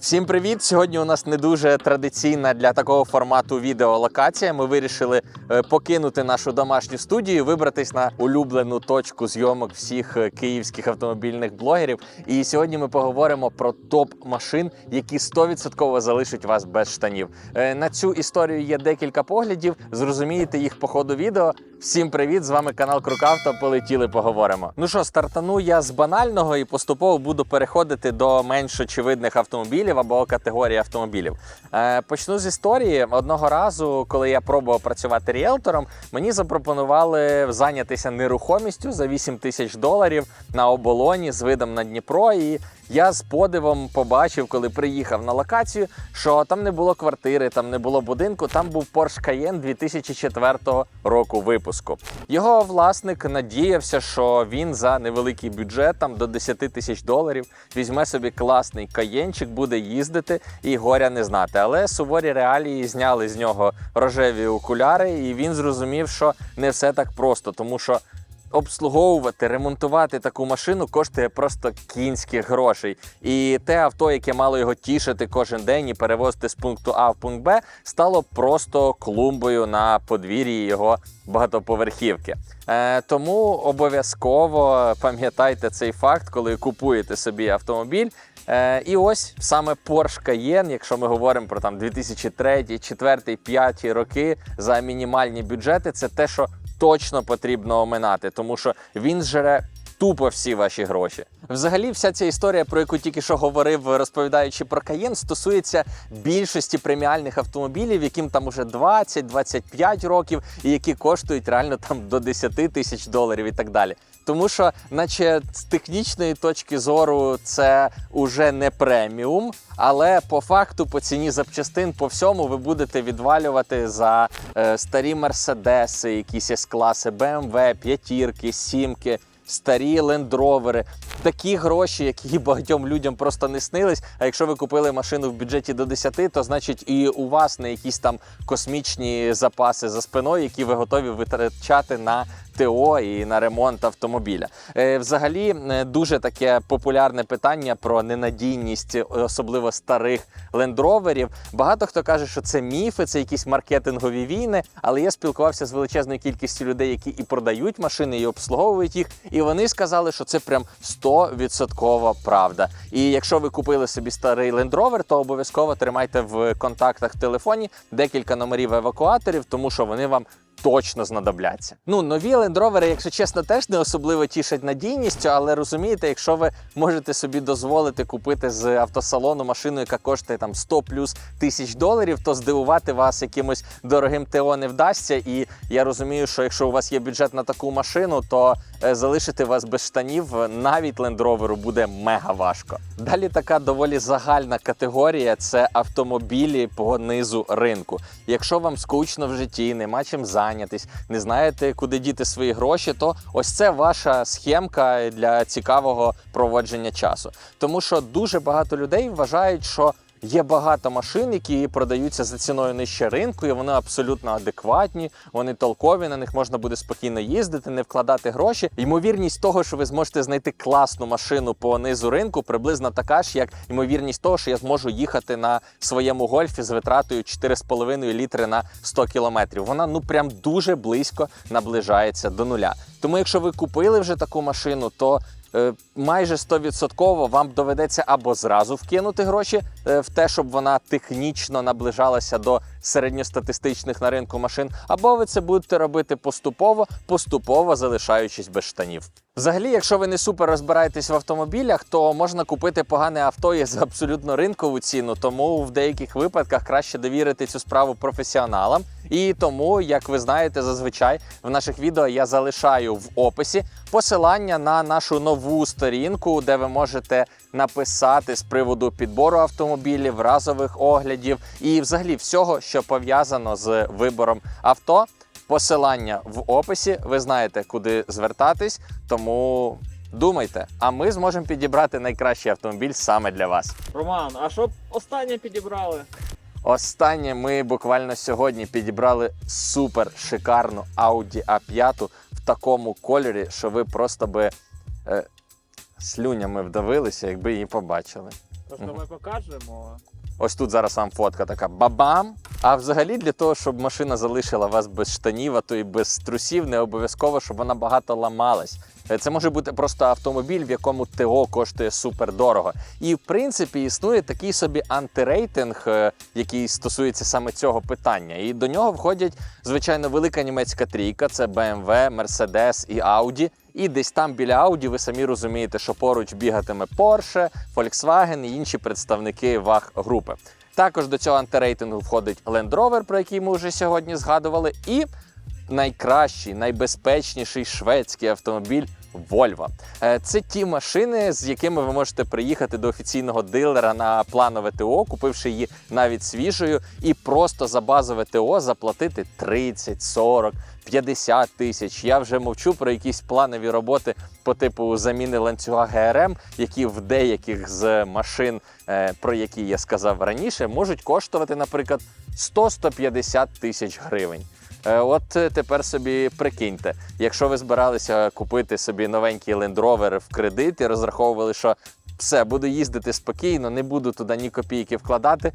Всім привіт! Сьогодні у нас не дуже традиційна для такого формату відеолокація. Ми вирішили е, покинути нашу домашню студію, вибратись на улюблену точку зйомок всіх е, київських автомобільних блогерів. І сьогодні ми поговоримо про топ машин, які 100% залишать вас без штанів. Е, На цю історію є декілька поглядів. Зрозумієте їх по ходу відео. Всім привіт! З вами канал Крукавто. Полетіли, поговоримо. Ну що, стартану я з банального і поступово буду переходити до менш очевидних автомобілів або категорії автомобілів. Е, почну з історії. Одного разу, коли я пробував працювати ріелтором, мені запропонували зайнятися нерухомістю за 8 тисяч доларів на оболоні з видом на Дніпро. І я з подивом побачив, коли приїхав на локацію, що там не було квартири, там не було будинку, там був Porsche Cayenne 2004 року випуску. Його власник надіявся, що він за невеликий бюджет, там до 10 тисяч доларів, візьме собі класний каєнчик, буде їздити і горя не знати. Але суворі реалії зняли з нього рожеві окуляри, і він зрозумів, що не все так просто, тому що обслуговувати, ремонтувати таку машину коштує просто кінських грошей. І те авто, яке мало його тішити кожен день і перевозити з пункту А в пункт Б, стало просто клумбою на подвір'ї його багатоповерхівки. Е, тому обов'язково пам'ятайте цей факт, коли купуєте собі автомобіль. Е, і ось саме Porsche Cayenne, якщо ми говоримо про там 2003, 2004, 2005 роки за мінімальні бюджети, це те, що точно потрібно оминати, тому що він жре тупо всі ваші гроші. Взагалі, вся ця історія, про яку тільки що говорив, розповідаючи про каєн, стосується більшості преміальних автомобілів, яким там уже 20-25 років, і які коштують реально там до 10 тисяч доларів і так далі. Тому що, наче з технічної точки зору, це уже не преміум, але по факту, по ціні запчастин, по всьому ви будете відвалювати за е, старі мерседеси, якісь С-класи, BMW, п'ятірки, сімки. Старі лендровери, такі гроші, які багатьом людям просто не снились. А якщо ви купили машину в бюджеті до 10, то значить і у вас не якісь там космічні запаси за спиною, які ви готові витрачати на ТО і на ремонт автомобіля. Е, Взагалі, е, дуже таке популярне питання про ненадійність, особливо старих лендроверів. Багато хто каже, що це міфи, це якісь маркетингові війни. Але я спілкувався з величезною кількістю людей, які і продають машини, і обслуговують їх. І вони сказали, що це прям 100% правда. І якщо ви купили собі старий лендровер, то обов'язково тримайте в контактах в телефоні декілька номерів евакуаторів, тому що вони вам точно знадобляться. Ну, нові лендровери, якщо чесно, теж не особливо тішать надійністю, але розумієте, якщо ви можете собі дозволити купити з автосалону машину, яка коштує там 100 плюс тисяч доларів, то здивувати вас якимось дорогим ТО не вдасться. І я розумію, що якщо у вас є бюджет на таку машину, то е, залишити вас без штанів навіть лендроверу буде мега важко. Далі така доволі загальна категорія це автомобілі по низу ринку. Якщо вам скучно в житті, нема чим зайнятись, не знаєте, куди діти свої гроші, то ось це ваша схемка для цікавого проводження часу. Тому що дуже багато людей вважають, що Є багато машин, які продаються за ціною нижче ринку, і вони абсолютно адекватні, вони толкові, на них можна буде спокійно їздити, не вкладати гроші. Ймовірність того, що ви зможете знайти класну машину по низу ринку, приблизно така ж, як ймовірність того, що я зможу їхати на своєму гольфі з витратою 4,5 літри на 100 кілометрів. Вона ну прям дуже близько наближається до нуля. Тому, якщо ви купили вже таку машину, то майже 100% вам доведеться або зразу вкинути гроші е, в те, щоб вона технічно наближалася до середньостатистичних на ринку машин, або ви це будете робити поступово, поступово залишаючись без штанів. Взагалі, якщо ви не супер розбираєтесь в автомобілях, то можна купити погане авто і за абсолютно ринкову ціну, тому в деяких випадках краще довірити цю справу професіоналам. І тому, як ви знаєте, зазвичай в наших відео я залишаю в описі посилання на нашу нову сторінку, де ви можете написати з приводу підбору автомобілів, разових оглядів і взагалі всього, що пов'язано з вибором авто. Посилання в описі. Ви знаєте, куди звертатись, тому думайте. А ми зможемо підібрати найкращий автомобіль саме для вас. Роман, а що останнє підібрали? Останнє ми буквально сьогодні підібрали супер шикарну Audi A5 в такому кольорі, що ви просто би е, слюнями вдавилися, якби її побачили. Мгм. ми покажемо. Ось тут зараз вам фотка така бабам. А взагалі для того, щоб машина залишила вас без штанів, а то і без трусів, не обов'язково, щоб вона багато ламалась. Е, Це може бути просто автомобіль, в якому ТО коштує супер дорого. І в принципі існує такий собі антирейтинг, е, який стосується саме цього питання. І до нього входять звичайно велика німецька трійка: це BMW, Mercedes і Audi. І десь там біля Audi ви самі розумієте, що поруч бігатиме Porsche, Volkswagen і інші представники ваг групи. Також до цього антирейтингу входить Land Rover, про який ми вже сьогодні згадували, і найкращий, найбезпечніший шведський автомобіль Volvo. Е, Це ті машини, з якими ви можете приїхати до офіційного дилера на планове ТО, купивши її навіть свіжою, і просто за базове ТО заплатити 30, 40, 50 тисяч. Я вже мовчу про якісь планові роботи по типу заміни ланцюга ГРМ, які в деяких з машин, е, про які я сказав раніше, можуть коштувати, наприклад, 100-150 тисяч гривень. Е, От е, тепер собі прикиньте, якщо ви збиралися купити собі новенький Land Rover в кредит і розраховували, що все, буду їздити спокійно, не буду туди ні копійки вкладати.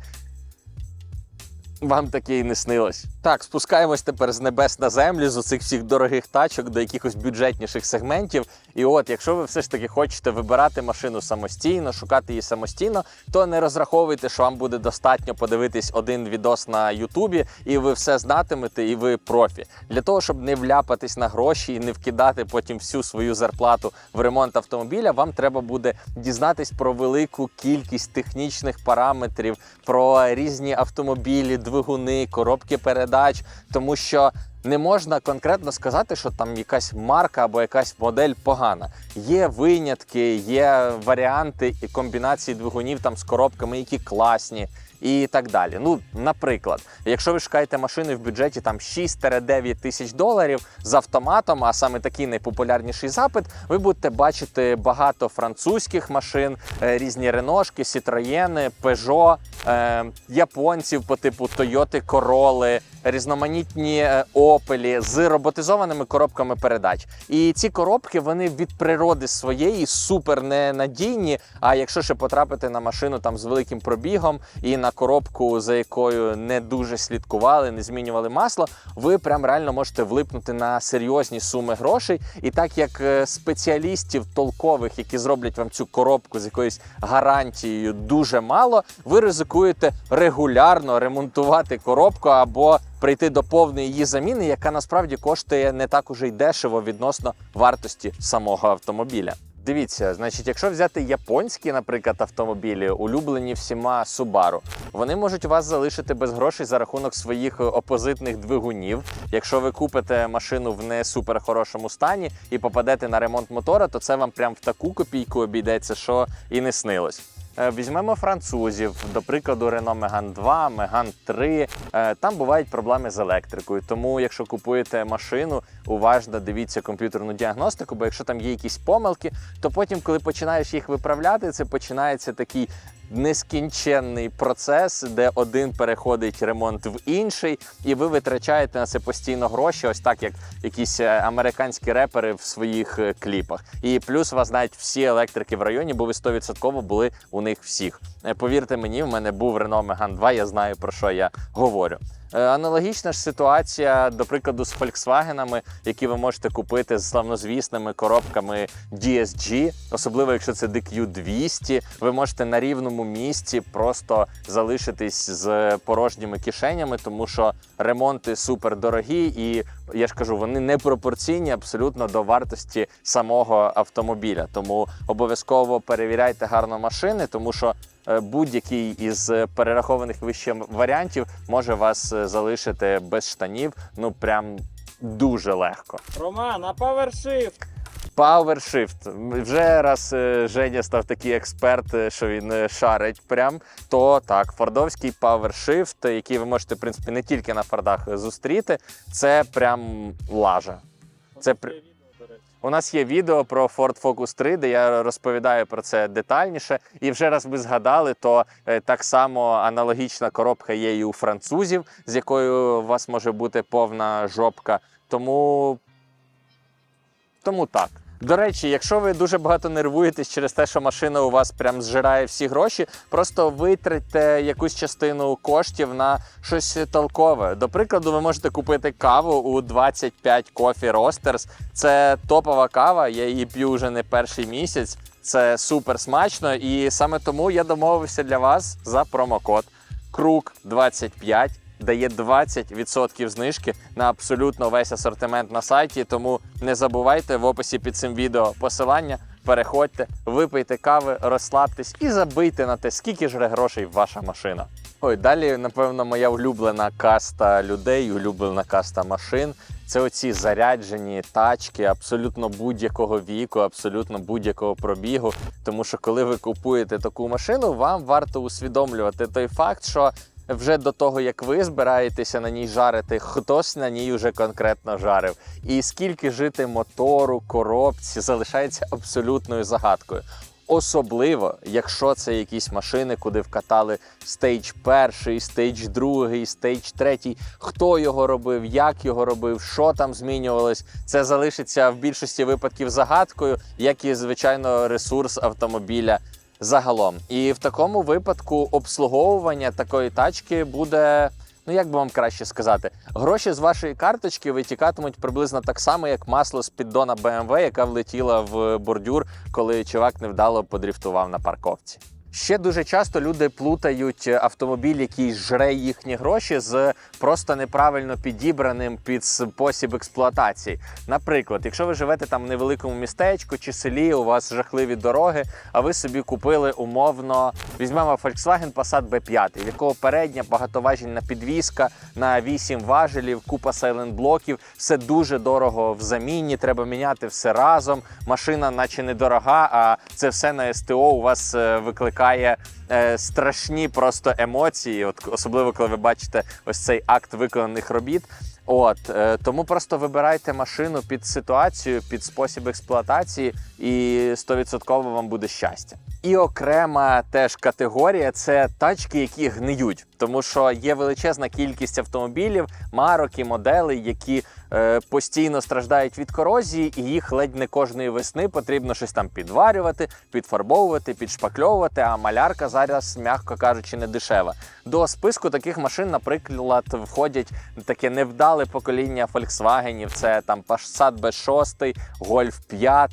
Вам таке і не снилось. Так, спускаємось тепер з небес на землю, з оцих всіх дорогих тачок до якихось бюджетніших сегментів. І от, якщо ви все ж таки хочете вибирати машину самостійно, шукати її самостійно, то не розраховуйте, що вам буде достатньо подивитись один відос на Ютубі, і ви все знатимете, і ви профі. Для того, щоб не вляпатись на гроші і не вкидати потім всю свою зарплату в ремонт автомобіля, вам треба буде дізнатись про велику кількість технічних параметрів, про різні автомобілі, двигуни, коробки передач, тому що. Не можна конкретно сказати, що там якась марка або якась модель погана. Є винятки, є варіанти і комбінації двигунів там з коробками, які класні, і так далі. Ну, наприклад, якщо ви шукаєте машини в бюджеті там 6-9 тисяч доларів з автоматом, а саме такий найпопулярніший запит, ви будете бачити багато французьких машин, е, різні реношки, Peugeot, е, японців по типу Toyota Corolla, різноманітні е, Opel з роботизованими коробками передач. І ці коробки вони від природи своєї супер ненадійні. А якщо ще потрапити на машину там з великим пробігом і на коробку, за якою не дуже слідкували, не змінювали масло, ви прям реально можете влипнути на серйозні суми грошей. І так як е, спеціалістів толкових, які зроблять вам цю коробку з якоюсь гарантією, дуже мало, ви ризикуєте регулярно ремонтувати коробку або прийти до повної її заміни, яка насправді коштує не так уже й дешево відносно вартості самого автомобіля. Дивіться, значить, якщо взяти японські, наприклад, автомобілі, улюблені всіма Subaru, вони можуть вас залишити без грошей за рахунок своїх опозитних двигунів. Якщо ви купите машину в не супер хорошому стані і попадете на ремонт мотора, то це вам прям в таку копійку обійдеться, що і не снилось. Е, Візьмемо французів, до прикладу, Renault Megane 2, Megane 3. Е, Там бувають проблеми з електрикою. Тому, якщо купуєте машину, уважно дивіться комп'ютерну діагностику, бо якщо там є якісь помилки, то потім, коли починаєш їх виправляти, це починається такий нескінченний процес, де один переходить ремонт в інший, і ви витрачаєте на це постійно гроші, ось так як якісь е, американські репери в своїх е, кліпах. І плюс вас знають всі електрики в районі, бо ви 100% були у них всіх. Е, Повірте мені, в мене був Renault Megane 2, я знаю про що я говорю. Е, Аналогічна ж ситуація, до прикладу, з Volkswagen, які ви можете купити з славнозвісними коробками DSG, особливо якщо це DQ 200, ви можете на рівному місці просто залишитись з порожніми кишенями, тому що ремонти супер дорогі, і я ж кажу, вони не пропорційні абсолютно до вартості самого автомобіля. Тому обов'язково перевіряйте гарно машини, тому що будь-який із перерахованих вище варіантів може вас е, залишити без штанів. Ну прям дуже легко. Роман, а PowerShift? PowerShift. Вже раз е, Женя став такий експерт, е, що він е, шарить прям, то так, фордовський PowerShift, який ви можете, в принципі, не тільки на фордах е, зустріти, це прям лажа. Це У нас є відео про Ford Focus 3, де я розповідаю про це детальніше. І вже раз ви згадали, то е, так само аналогічна коробка є і у французів, з якою у вас може бути повна жопка. Тому, тому так. До речі, якщо ви дуже багато нервуєтесь через те, що машина у вас прям зжирає всі гроші, просто витратьте якусь частину коштів на щось толкове. До прикладу, ви можете купити каву у 25 Coffee Roasters. Це топова кава, я її п'ю вже не перший місяць. Це супер смачно, і саме тому я домовився для вас за промокод Круг 25 дає 20% знижки на абсолютно весь асортимент на сайті. Тому не забувайте в описі під цим відео посилання. Переходьте, випийте кави, розслабтесь і забийте на те, скільки жре грошей ваша машина. Ой, далі, напевно, моя улюблена каста людей, улюблена каста машин. Це оці заряджені тачки абсолютно будь-якого віку, абсолютно будь-якого пробігу. Тому що коли ви купуєте таку машину, вам варто усвідомлювати той факт, що вже до того, як ви збираєтеся на ній жарити, хтось на ній вже конкретно жарив. І скільки жити мотору, коробці залишається абсолютною загадкою. Особливо, якщо це якісь машини, куди вкатали стейдж перший, стейдж другий, стейдж третій, хто його робив, як його робив, що там змінювалось, це залишиться в більшості випадків загадкою, як і звичайно ресурс автомобіля загалом. І в такому випадку обслуговування такої тачки буде. Ну, як би вам краще сказати, гроші з вашої карточки витікатимуть приблизно так само, як масло з піддона BMW, яка влетіла в бордюр, коли чувак невдало подріфтував на парковці. Ще дуже часто люди плутають автомобіль, який жре їхні гроші, з просто неправильно підібраним під спосіб експлуатації. Наприклад, якщо ви живете там в невеликому містечку чи селі, у вас жахливі дороги, а ви собі купили умовно, візьмемо Volkswagen Passat B5, в якого передня багатоважільна підвізка на 8 важелів, купа сайлент-блоків, все дуже дорого в заміні, треба міняти все разом. Машина, наче недорога, а це все на СТО у вас е, викликає е, страшні просто емоції, от особливо коли ви бачите ось цей акт виконаних робіт. От е, тому просто вибирайте машину під ситуацію, під спосіб експлуатації, і 100% вам буде щастя. І окрема теж категорія це тачки, які гниють, тому що є величезна кількість автомобілів, марок і моделей, які постійно страждають від корозії, і їх ледь не кожної весни потрібно щось там підварювати, підфарбовувати, підшпакльовувати. А малярка зараз, м'яко кажучи, не дешева. До списку таких машин, наприклад, входять таке невдале покоління Volkswagen, це там Passat B6, Golf 5,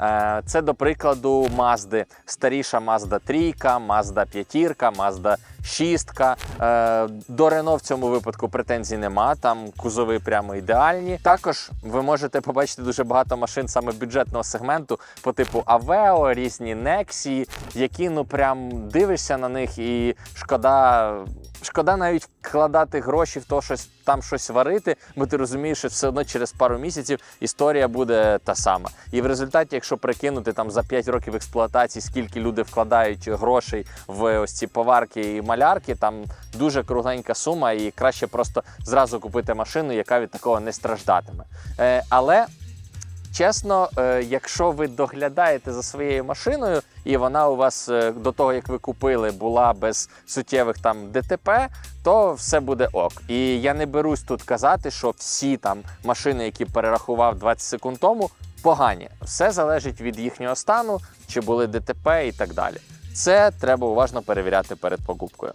е, це до прикладу Mazda, старіша Mazda 3, Mazda 5, Mazda 6. Е, До Рено в цьому випадку претензій нема, там кузови прямо ідеальні. Також ви можете побачити дуже багато машин саме бюджетного сегменту по типу Авео, різні Nexi, які ну прям дивишся на них і шкода. Шкода навіть вкладати гроші в то, щось там щось варити, бо ти розумієш, що все одно через пару місяців історія буде та сама. І в результаті, якщо прикинути там за 5 років експлуатації, скільки люди вкладають грошей в ось ці поварки і малярки, там дуже кругленька сума, і краще просто зразу купити машину, яка від такого не страждатиме. Е, але Чесно, е, якщо ви доглядаєте за своєю машиною, і вона у вас е, до того, як ви купили, була без суттєвих там ДТП, то все буде ок. І я не берусь тут казати, що всі там машини, які перерахував 20 секунд тому, погані. Все залежить від їхнього стану, чи були ДТП і так далі. Це треба уважно перевіряти перед покупкою.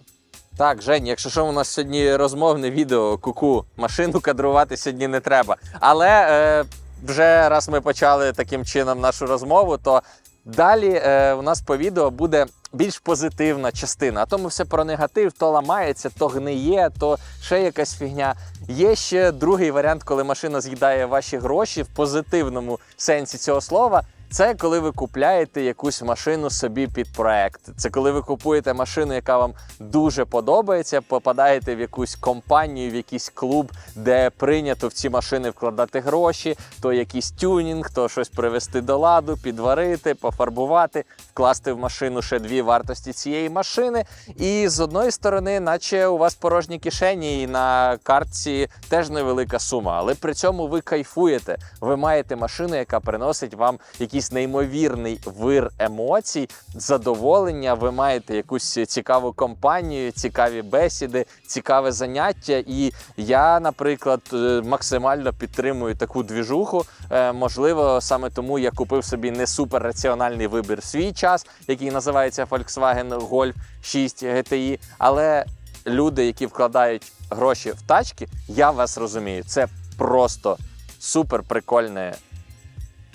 Так, Жень, якщо що, у нас сьогодні розмовне відео, куку, машину кадрувати сьогодні не треба. Але е, вже раз ми почали таким чином нашу розмову, то далі е, у нас по відео буде більш позитивна частина. А то ми все про негатив, то ламається, то гниє, то ще якась фігня. Є ще другий варіант, коли машина з'їдає ваші гроші в позитивному сенсі цього слова. Це коли ви купляєте якусь машину собі під проект. Це коли ви купуєте машину, яка вам дуже подобається, попадаєте в якусь компанію, в якийсь клуб, де прийнято в ці машини вкладати гроші, то якийсь тюнінг, то щось привести до ладу, підварити, пофарбувати, вкласти в машину ще дві вартості цієї машини. І з одної сторони, наче у вас порожні кишені, і на картці теж невелика сума, але при цьому ви кайфуєте. Ви маєте машину, яка приносить вам якісь якийсь неймовірний вир емоцій, задоволення. Ви маєте якусь цікаву компанію, цікаві бесіди, цікаве заняття. І я, наприклад, е, максимально підтримую таку двіжуху. Е, Можливо, саме тому я купив собі не суперраціональний вибір в свій час, який називається Volkswagen Golf 6 GTI. Але люди, які вкладають гроші в тачки, я вас розумію. Це просто супер прикольне.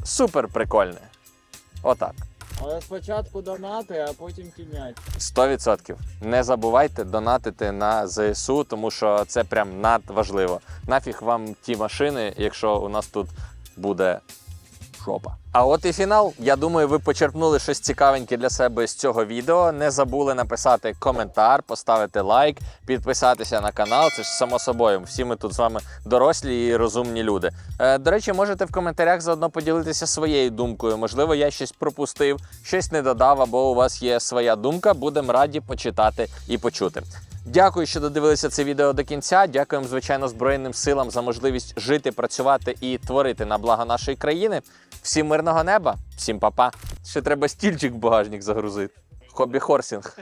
Супер прикольне. Отак. Але спочатку донати, а потім тінять. 100%. Не забувайте донатити на ЗСУ, тому що це прям надважливо. Нафіг вам ті машини, якщо у нас тут буде жопа. А от і фінал. Я думаю, ви почерпнули щось цікавеньке для себе з цього відео. Не забули написати коментар, поставити лайк, підписатися на канал. Це ж само собою. Всі ми тут з вами дорослі і розумні люди. Е, до речі, можете в коментарях заодно поділитися своєю думкою. Можливо, я щось пропустив, щось не додав, або у вас є своя думка. Будемо раді почитати і почути. Дякую, що додивилися це відео до кінця. Дякуємо, звичайно, Збройним силам за можливість жити, працювати і творити на благо нашої країни. Всім мирного неба, всім па-па. Ще треба стільчик в багажник загрузити. Хобі хорсінг.